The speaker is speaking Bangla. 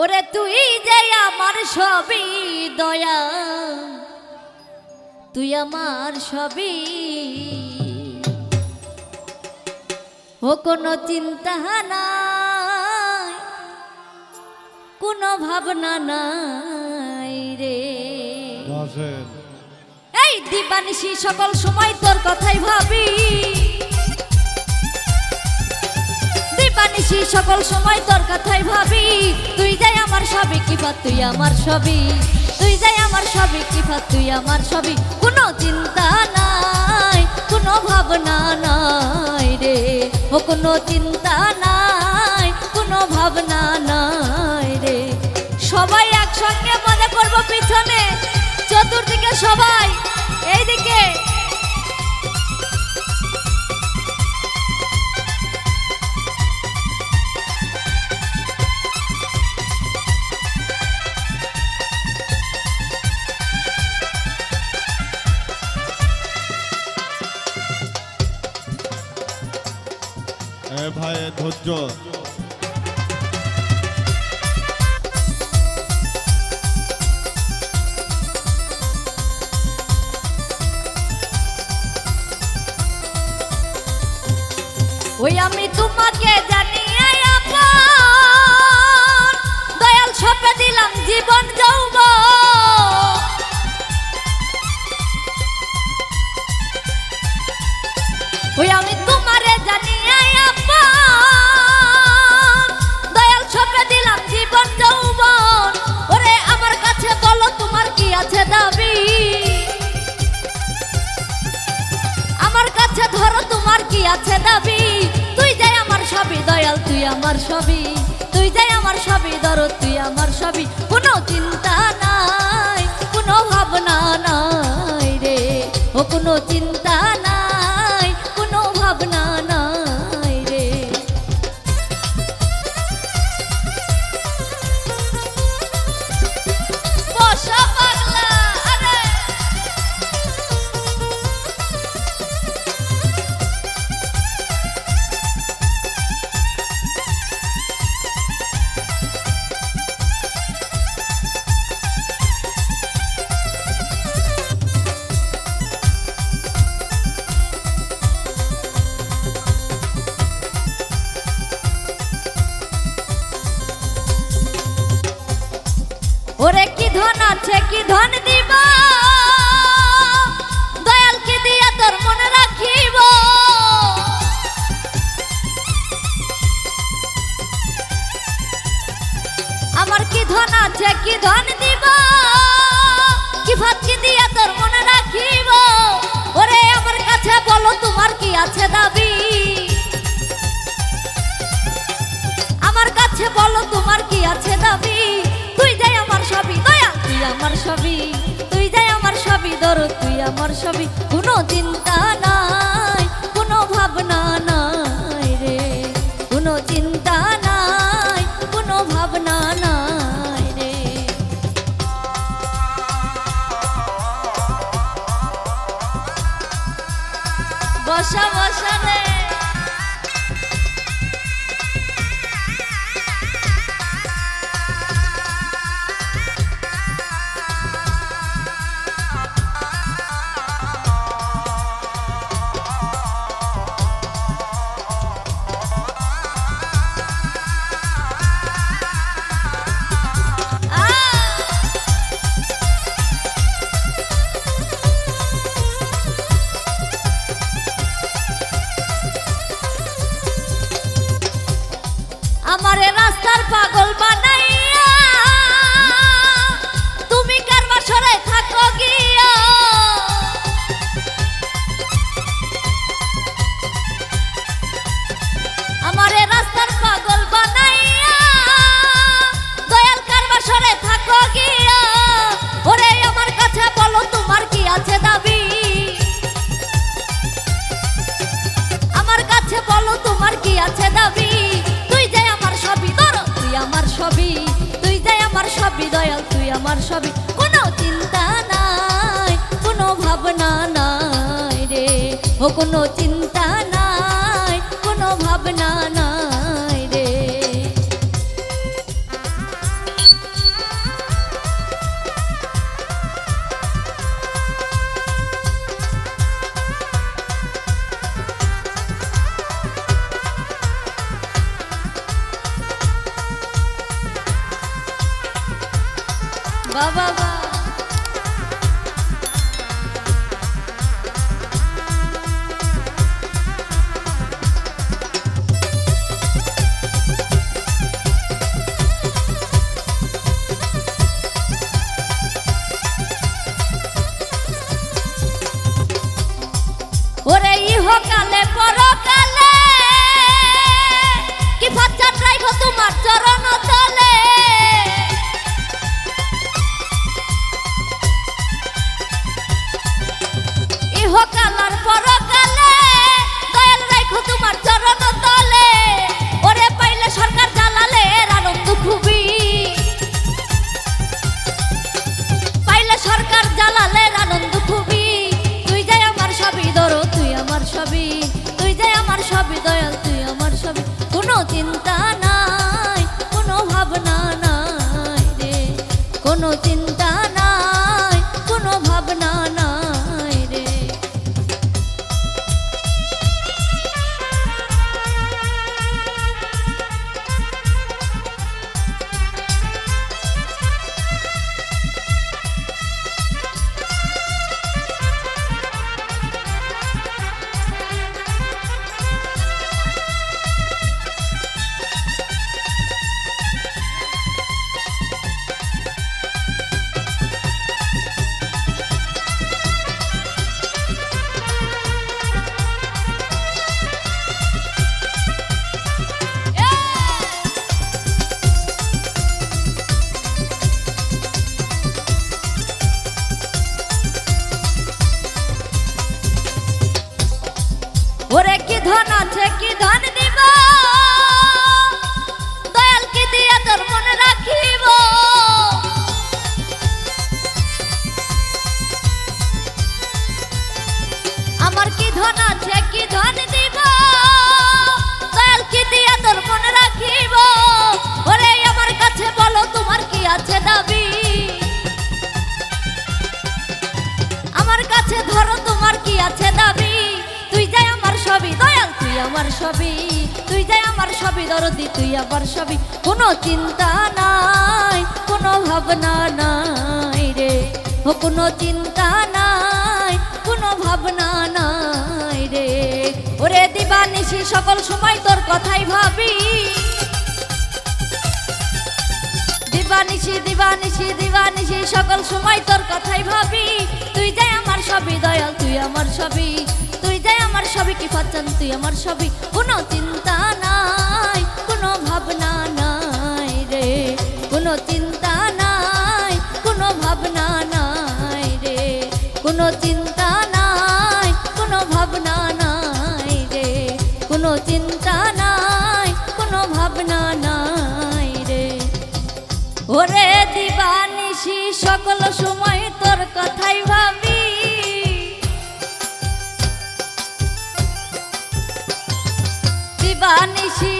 ওরে তুই যে আমার সবই দয়া তুই আমার সবই। ও কোনো চিন্তা নাই কোনো ভাবনা নাই রে। এই দিবানিশি সকল সময় তোর কথাই ভাবি। দিবানিশি সকল সময় তোর কথাই ভাবি। তুই যাই আমার সবই তুই আমার সবই। তুই যাই আমার সবই তুই আমার সবই। কোনো চিন্তা নাই, কোনো ভাবনা নাই রে। ও, কোনো চিন্তা নাই, কোনো ভাবনা নাই রে। সবাই একসঙ্গে মনে করব পিছনে। চতুর্দিকে সবাই ভাই ধৈর্য। ওই আমি তোমাকে জানিয়ে দয়াল সপে দিলাম জীবন যৌব ওই আমি তোমারে আছে দাবি, তুই যাই আমার সবই দয়াল, তুই আমার সবই তুই যাই আমার সবই দর তুই আমার সবই কোনো চিন্তা নাই, কোনো ভাবনা নাই রে। ও কোনো চিন্তা ওরে কি ধন আছে, কি ধন দিব? দয়াল কি দিয়া তোর মনে রাখিব। আমার কি ধন আছে, কি ধন দিব? কি ভাত কি দিয়া তোর মনে রাখিব? ওরে আমার কাছে বলো, তোমার কি আছে দাবি? আমার কাছে বলো, তোমার কি আছে দাবি? আমার সবই, তুই যাই আমার সবই ধর তুই আমার সবই। কোনো চিন্তা নাই, কোনো ভাবনা নাই রে। কোনো চিন্তা নাই, কোনো ভাবনা নাই রে। বসা বসা রে। রাস্তার পাগল বানাইয়া সবই তুই যাই আমার সবই দয়াল, তুই আমার সবই কোনো চিন্তা নাই, কোনো ভাবনা নাই রে। ও, কোনো চিন্তা নাই, কোনো ভাবনা নাই। বাবা কোনো চিন্তা ধন আছে কি ধন দিব? দয়াল কি দিয়া তোর মনে রাখিব। আমার কি ধন আছে কি ধন দিব? দয়াল কি দিয়া তোর মনে রাখিব। ওরে আমার কাছে বলো, তোমার কি আছে দাবি? আমার কাছে ধরো আমার সবই, তুই যাই আমার সবই দরদি, তুই আমার সবই। কোনো চিন্তা নাই, কোনো ভাবনা নাই রে। ও, কোনো চিন্তা নাই, কোনো ভাবনা নাই রে। ওরে দিবানিশি, সকল সময় তোর কথাই ভাবি। দিবানিশি দিবানিশি দিবানিশি, সকল সময় তোর কথাই ভাবি। তুই যাই আমার সবই দয়াল, তুই আমার সবই। তুই যাই আমার সবই কি পাচ্ছেন তুই আমার সবই কোনো চিন্তা নাই, কোনো ভাবনা নাই রে। কোনো চিন্তা নাই, কোনো ভাবনা নাই রে। কোনো চিন্তা নাই, কোনো ভাবনা নাই রে। কোনো চিন্তা নাই, কোনো ভাবনা নাই রে। ওরে দিবানিশি সকল সময় তোর কথাই ভাবি। দিবানিশি